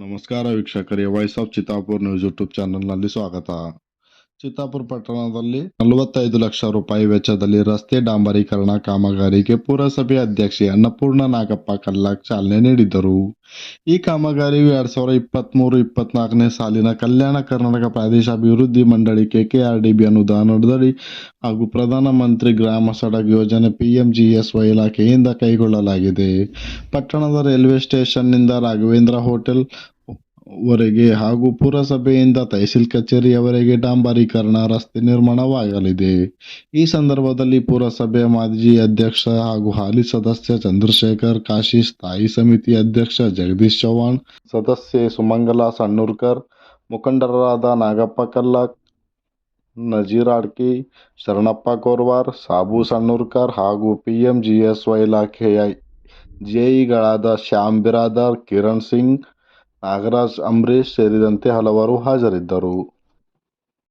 ನಮಸ್ಕಾರ ವೀಕ್ಷಕರೇ voice of Chittapur news YouTube ಚಾನೆಲ್ನಲ್ಲಿ ಸ್ವಾಗತ ಚಿತ್ತಾಪುರ ಪಟ್ಟಣದಲ್ಲಿ ನಲವತ್ತೈದು ಲಕ್ಷ ರೂಪಾಯಿ ವೆಚ್ಚದಲ್ಲಿ ರಸ್ತೆ ಡಾಂಬರೀಕರಣ ಕಾಮಗಾರಿಗೆ ಪುರಸಭೆ ಅಧ್ಯಕ್ಷೆ ಅನ್ನಪೂರ್ಣ ನಾಗಪ್ಪ ಕಲ್ಲಾಕ್ ಚಾಲನೆ ನೀಡಿದರು ಈ ಕಾಮಗಾರಿಯು ಎರಡ್ ಸಾವಿರದ ಇಪ್ಪತ್ಮೂರು, ಇಪ್ಪತ್ನಾಲ್ಕನೇ ಸಾಲಿನ ಕಲ್ಯಾಣ ಕರ್ನಾಟಕ ಪ್ರದೇಶ ಅಭಿವೃದ್ಧಿ ಮಂಡಳಿ ಕೆಕೆಆರ್ಡಿಬಿ ಅನುದಾನದಡಿ ಹಾಗೂ ಪ್ರಧಾನಮಂತ್ರಿ ಗ್ರಾಮ ಸಡಕ್ ಯೋಜನೆ ಪಿಎಂಜಿಎಸ್ವೈ ಇಲಾಖೆಯಿಂದ ಕೈಗೊಳ್ಳಲಾಗಿದೆ. ಪಟ್ಟಣದ ರೈಲ್ವೆ ಸ್ಟೇಷನ್ನಿಂದ ರಾಘವೇಂದ್ರ ಹೋಟೆಲ್ ವರೆಗೆ ಹಾಗೂ ಪುರಸಭೆಯಿಂದ ತಹಸೀಲ್ ಕಚೇರಿಯವರೆಗೆ ಡಾಂಬರೀಕರಣ ರಸ್ತೆ ನಿರ್ಮಾಣವಾಗಲಿದೆ. ಈ ಸಂದರ್ಭದಲ್ಲಿ ಪುರಸಭೆ ಮಾಜಿ ಅಧ್ಯಕ್ಷ ಹಾಗೂ ಹಾಲಿ ಸದಸ್ಯ ಚಂದ್ರಶೇಖರ್, ಕಾಶಿ ಸ್ಥಾಯಿ ಸಮಿತಿ ಅಧ್ಯಕ್ಷ ಜಗದೀಶ್ ಚವ್ಹಾಣ್, ಸದಸ್ಯೆ ಸುಮಂಗಲಾ ಸಣ್ಣೂರ್ಕರ್, ಮುಖಂಡರಾದ ನಾಗಪ್ಪ ಕಲ್ಲಾಕ್, ನಜೀರ್ ಆಡ್ಕಿ, ಶರಣಪ್ಪ ಕೋರ್ವಾರ್, ಸಾಬು ಸಣ್ಣೂರ್ಕರ್ ಹಾಗೂ P M G S Y ಇಲಾಖೆಯ ಜೆಇಗಳಾದ ಶ್ಯಾಮ್ ಬಿರಾದಾರ್, ಕಿರಣ್ ಸಿಂಗ್ ನಾಗರಾಜ್ ಅಂಬರೀಶ್ ಸೇರಿದಂತೆ ಹಲವರು ಹಾಜರಿದ್ದರು.